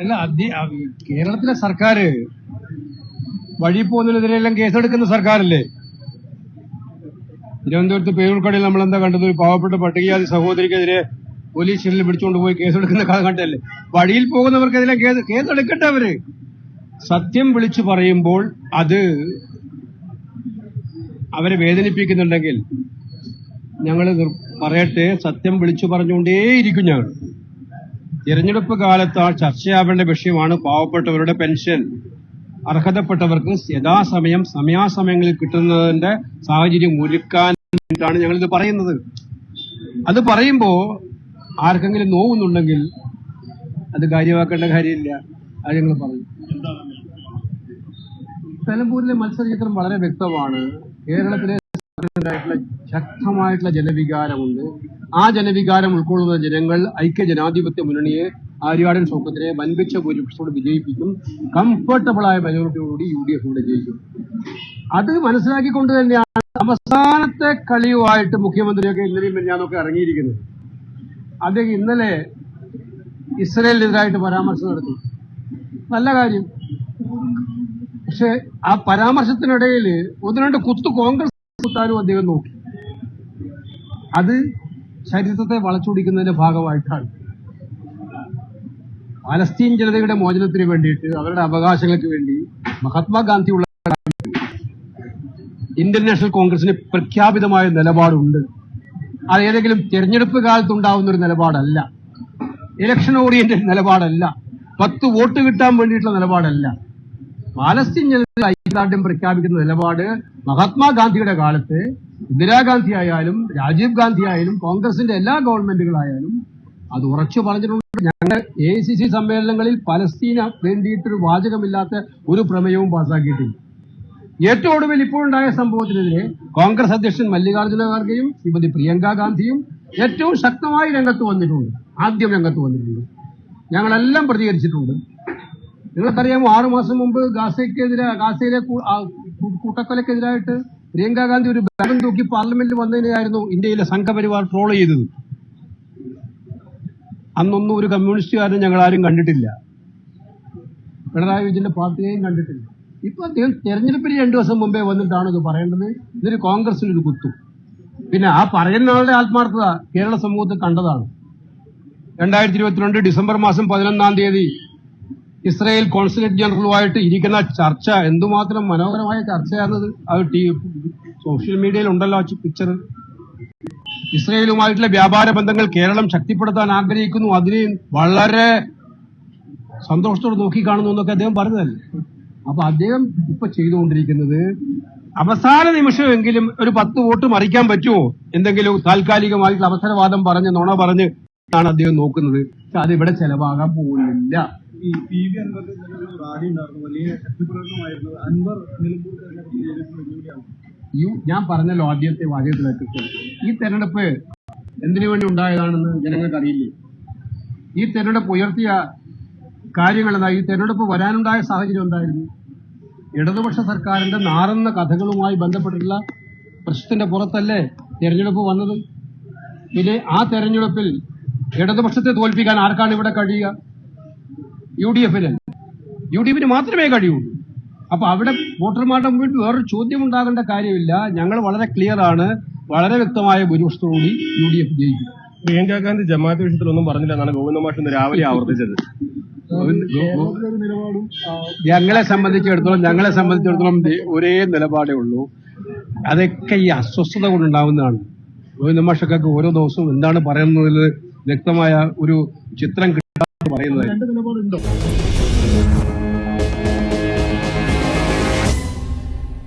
അല്ല കേരളത്തിലെ സർക്കാർ വഴി പോകുന്നതിനെതിരെല്ലാം കേസെടുക്കുന്ന സർക്കാരല്ലേ? തിരുവനന്തപുരത്ത് പേരൂർക്കടയിൽ നമ്മൾ എന്താ കണ്ടത്? ഒരു പാവപ്പെട്ട പട്ടികജാതി സഹോദരിക്കെതിരെ പോലീസ് സ്റ്റേഷനിൽ പിടിച്ചുകൊണ്ട് പോയി കേസെടുക്കുന്ന കഥ കണ്ടല്ലേ വഴിയിൽ പോകുന്നവർക്കെതിരെ കേസ് കേസെടുക്കട്ടെ അവർ. സത്യം വിളിച്ചു പറയുമ്പോൾ അത് അവരെ വേദനിപ്പിക്കുന്നുണ്ടെങ്കിൽ ഞങ്ങൾ പറയട്ടെ സത്യം വിളിച്ചു പറഞ്ഞുകൊണ്ടേയിരിക്കും ഞങ്ങൾ തിരഞ്ഞെടുപ്പ് കാലത്ത് ചർച്ചയാവേണ്ട വിഷയമാണ് പാവപ്പെട്ടവരുടെ പെൻഷൻ. അർഹതപ്പെട്ടവർക്ക് യഥാസമയം സമയാസമയങ്ങളിൽ കിട്ടുന്നതിന്റെ സാഹചര്യം ഒരുക്കാൻ വേണ്ടിയിട്ടാണ് ഞങ്ങളിത് പറയുന്നത്. അത് പറയുമ്പോൾ ആർക്കെങ്കിലും നോവുന്നുണ്ടെങ്കിൽ അത് കാര്യമാക്കേണ്ട കാര്യമില്ല. അത് ഞങ്ങൾ പറയും. നിലമ്പൂരിലെ മത്സരചിത്രം വളരെ വ്യക്തമാണ്. കേരളത്തിലെ ായിട്ടുള്ള ശക്തമായിട്ടുള്ള ജനവികാരമുണ്ട്. ആ ജനവികാരം ഉൾക്കൊള്ളുന്ന ജനങ്ങൾ ഐക്യ ജനാധിപത്യ മുന്നണിയെ ആര്യാടൻ സൗഖ്യത്തിനെ വൻപിച്ച ഭൂരിപക്ഷത്തോട് വിജയിപ്പിക്കും. കംഫർട്ടബിളായ മെജോറിറ്റിയോടുകൂടി യു ഡി എഫിലൂടെ ജയിക്കും. അത് മനസ്സിലാക്കിക്കൊണ്ട് തന്നെയാണ് അവസാനത്തെ കളിയുമായിട്ട് മുഖ്യമന്ത്രിയൊക്കെ ഇന്നലെയും ഞാനൊക്കെ ഇറങ്ങിയിരിക്കുന്നത്. അദ്ദേഹം ഇന്നലെ ഇസ്രയേലിനെതിരായിട്ട് പരാമർശം നടത്തി. നല്ല കാര്യം. പക്ഷെ ആ പരാമർശത്തിനിടയിൽ ഒന്ന് രണ്ട് കുത്തു കോൺഗ്രസ് കുത്താനും അദ്ദേഹം നോക്കി. അത് ചരിത്രത്തെ വളച്ചൊടിക്കുന്നതിന്റെ ഭാഗമായിട്ടാണ്. പാലസ്തീൻ ജനതയുടെ മോചനത്തിന് വേണ്ടിയിട്ട് അവരുടെ അവകാശങ്ങൾക്ക് വേണ്ടി മഹാത്മാഗാന്ധിയുള്ള ഇന്ത്യൻ നാഷണൽ കോൺഗ്രസിന് പ്രഖ്യാപിതമായ നിലപാടുണ്ട്. അത് ഏതെങ്കിലും തെരഞ്ഞെടുപ്പ് കാലത്തുണ്ടാവുന്ന ഒരു നിലപാടല്ല. Election oriented നിലപാടല്ല. പത്ത് വോട്ട് കിട്ടാൻ വേണ്ടിയിട്ടുള്ള നിലപാടല്ല. പാലസ്തീൻ ജനത ഐക്യദാർഢ്യം പ്രഖ്യാപിക്കുന്ന നിലപാട് മഹാത്മാഗാന്ധിയുടെ കാലത്ത് ഇന്ദിരാഗാന്ധി ആയാലും രാജീവ് ഗാന്ധി ആയാലും കോൺഗ്രസിന്റെ എല്ലാ ഗവൺമെന്റുകളായാലും അത് ഉറച്ചു പറഞ്ഞിട്ടുണ്ട്. ഞങ്ങൾ എ സി സി സമ്മേളനങ്ങളിൽ പലസ്തീന വേണ്ടിയിട്ടൊരു വാചകമില്ലാത്ത ഒരു പ്രമേയവും പാസാക്കിയിട്ടില്ല. ഏറ്റവും ഒടുവിൽ ഇപ്പോഴുണ്ടായ സംഭവത്തിനെതിരെ കോൺഗ്രസ് അധ്യക്ഷൻ മല്ലികാർജുന ഖാർഗെയും ശ്രീമതി പ്രിയങ്ക ഗാന്ധിയും ഏറ്റവും ശക്തമായി രംഗത്ത് വന്നിട്ടുണ്ട്. ആദ്യം രംഗത്ത് വന്നിട്ടുണ്ട്. ഞങ്ങളെല്ലാം പ്രതികരിച്ചിട്ടുണ്ട്. നിങ്ങൾക്കറിയാമോ ആറു മാസം മുമ്പ് ഗാസയ്ക്കെതിരെ ഗാസയിലെ കൂട്ടക്കൊലക്കെതിരായിട്ട് പ്രിയങ്ക ഗാന്ധി ഒരു ബാഗം തൂക്കി പാർലമെന്റിൽ വന്നതിനെയായിരുന്നു ഇന്ത്യയിലെ സംഘപരിവാർ ട്രോൾ ചെയ്തത്. അന്നൊന്നും ഒരു കമ്മ്യൂണിസ്റ്റുകാരനും ഞങ്ങൾ ആരും കണ്ടിട്ടില്ല. പിണറായി വിജയന്റെ പാർട്ടിയെയും കണ്ടിട്ടില്ല. ഇപ്പൊ അദ്ദേഹം തെരഞ്ഞെടുപ്പിന് രണ്ടു ദിവസം മുമ്പേ വന്നിട്ടാണ് ഇത് പറയേണ്ടത്. ഇതൊരു കോൺഗ്രസിനൊരു കുത്തു. പിന്നെ ആ പറയുന്ന ആളുടെ ആത്മാർത്ഥത കേരള സമൂഹത്തിൽ കണ്ടതാണ്. രണ്ടായിരത്തി ഇരുപത്തിരണ്ട് ഡിസംബർ മാസം പതിനൊന്നാം തീയതി ഇസ്രായേൽ കോൺസുലേറ്റ് ജനറലുമായിട്ട് ഇരിക്കുന്ന ചർച്ച എന്തുമാത്രം മനോഹരമായ ചർച്ചയാണത് അത് ടി സോഷ്യൽ മീഡിയയിൽ ഉണ്ടല്ലോ പിക്ചർ ഇസ്രയേലുമായിട്ടുള്ള വ്യാപാര ബന്ധങ്ങൾ കേരളം ശക്തിപ്പെടുത്താൻ ആഗ്രഹിക്കുന്നു. അതിനെ വളരെ സന്തോഷത്തോടെ നോക്കിക്കാണുന്നു എന്നൊക്കെ അദ്ദേഹം പറഞ്ഞതല്ലേ? അപ്പൊ അദ്ദേഹം ഇപ്പൊ ചെയ്തുകൊണ്ടിരിക്കുന്നത് അവസാന നിമിഷമെങ്കിലും ഒരു പത്ത് വോട്ട് മറിക്കാൻ പറ്റുമോ? എന്തെങ്കിലും താൽക്കാലികമായിട്ടുള്ള അവസരവാദം പറഞ്ഞ് നുണ പറഞ്ഞ് ആണ് അദ്ദേഹം നോക്കുന്നത്. പക്ഷെ അത് ഇവിടെ ചെലവാകാൻ പോകുന്നില്ല. ഈ ഞാൻ പറഞ്ഞല്ലോ ആദ്യത്തെ വാചകത്തിലേക്ക് ഈ തെരഞ്ഞെടുപ്പ് എന്തിനു വേണ്ടി ഉണ്ടായതാണെന്ന് ജനങ്ങൾക്ക് അറിയില്ലേ ഈ തെരഞ്ഞെടുപ്പ് ഉയർത്തിയ കാര്യങ്ങൾ എന്താ? ഈ തെരഞ്ഞെടുപ്പ് വരാനുണ്ടായ സാഹചര്യം എന്തായിരുന്നു? ഇടതുപക്ഷ സർക്കാരിന്റെ നാറുന്ന കഥകളുമായി ബന്ധപ്പെട്ടിട്ടുള്ള പ്രശ്നത്തിന്റെ പുറത്തല്ലേ തെരഞ്ഞെടുപ്പ് വന്നത്? പിന്നെ ആ തെരഞ്ഞെടുപ്പിൽ ഇടതുപക്ഷത്തെ തോൽപ്പിക്കാൻ ആർക്കാണ് ഇവിടെ കഴിയുക? യു ഡി എഫിന് യു ഡി എഫിന് മാത്രമേ കഴിയുള്ളൂ. അപ്പൊ അവിടെ വോട്ടർമാരുടെ മുമ്പിൽ വേറൊരു ചോദ്യം ഉണ്ടാകേണ്ട കാര്യമില്ല. ഞങ്ങൾ വളരെ ക്ലിയർ ആണ്. വളരെ വ്യക്തമായ ഭൂരിപക്ഷത്തോടുകൂടി യു ഡി എഫ് ജയിക്കും. പ്രിയങ്ക ഗാന്ധി ജമാഅത്ത് വിഷയത്തിൽ ഒന്നും പറഞ്ഞില്ല. എന്നാണ് ഗോവിന്ദ മാഷ് ഇന്ന് രാവിലെ ആവർത്തിച്ചത്. ഞങ്ങളെ സംബന്ധിച്ചിടത്തോളം ഞങ്ങളെ സംബന്ധിച്ചിടത്തോളം ഒരേ നിലപാടേ ഉള്ളൂ. അതൊക്കെ ഈ അസ്വസ്ഥത കൊണ്ടുണ്ടാവുന്നതാണ്. ഗോവിന്ദ മാഷക്കൊക്കെ ഓരോ ദിവസവും എന്താണ് പറയുന്നതിൽ വ്യക്തമായ ഒരു ചിത്രം പറയുന്നത്.